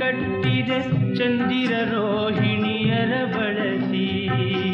ಕಟ್ಟಿದೆ ಚಂದಿರ ರೋಹಿಣಿಯರ ಬಳಸಿ.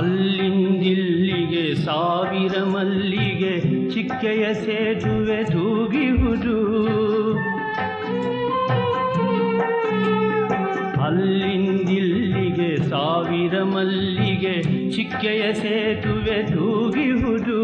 ಅಲ್ಲಿಂದಿಲ್ಲಿಗೆ ಸಾವಿರ ಮಲ್ಲಿಗೆ ಚಿಕ್ಕೆಯ ಸೇತುವೆ ತೂಗಿಹುದು ಅಲ್ಲಿಂದಿಲ್ಲಿಗೆ ಸಾವಿರ ಮಲ್ಲಿಗೆ ಚಿಕ್ಕೆಯ ಸೇತುವೆ ತೂಗಿಹುದು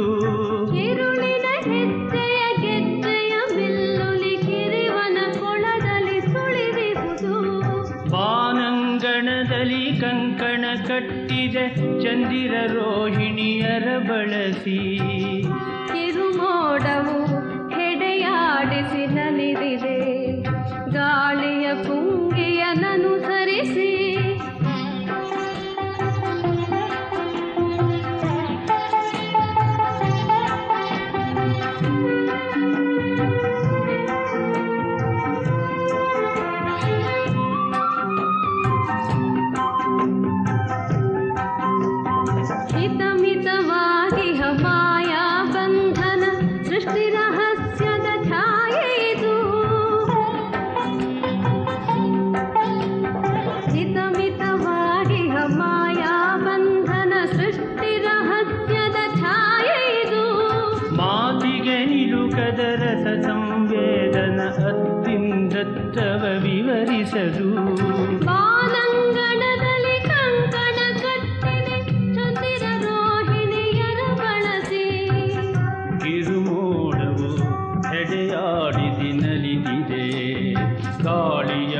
ಬಾನಂಗಣದಲ್ಲಿ ಕಂಕಣ ಕಟ್ಟಿದೆ ಚಂದಿರ ರೋಹಿಣಿಯರ ಬಳಸಿ. ಕಿರುಮೋಡವು ಅತ್ತಿಂದತ್ತವ ವಿವರಿಸದು ಬಾನಂಗಣದಲ್ಲಿ ಕಂಕಣ ಕಟ್ಟಿದೆ ಚಂದಿರ ರೋಹಿಣಿಯರ ಬಳಸಿ. ಕಿರುಮೋಡವು ನಲಿದಿದೆ ಗಾಳಿಯ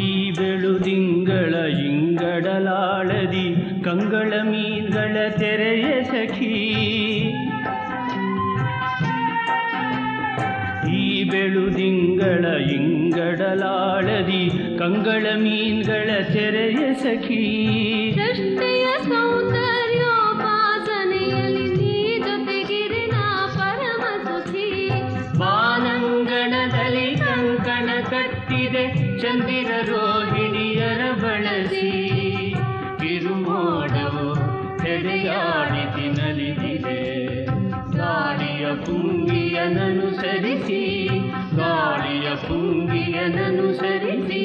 ಈ ಬೆಳುದಿಂಗಳ ಇಂಗಡಲಾಳದಿ ಕಂಗಳ ಮೀನ್ಗಳ ತೆರೆಯ ಸಖಿ. ಈ ಬೆಳುದಿಂಗಳ ಇಂಗಡಲಾಳದಿ ಕಂಗಳ ಮೀನ್ಗಳ ತೆರೆಯ ಸಖಿ. ಸೌಂದರ್ಯೋಪಾಸನೆಯಲ್ಲಿ ಕಟ್ಟಿದೆ ಚಂದಿರ ರೋಹಿಣಿಯರ ಬಳಸಿ. ಕಿರುಮೋಡವು ತೆರೆಯಾಡಿಸಿ ನಲಿದಿದೆ ಗಾಳಿಯ ಪುಂಗಿಯನನುಸರಿಸಿ ಗಾಳಿಯ ಪುಂಗಿಯನನು ಸರಿಸಿ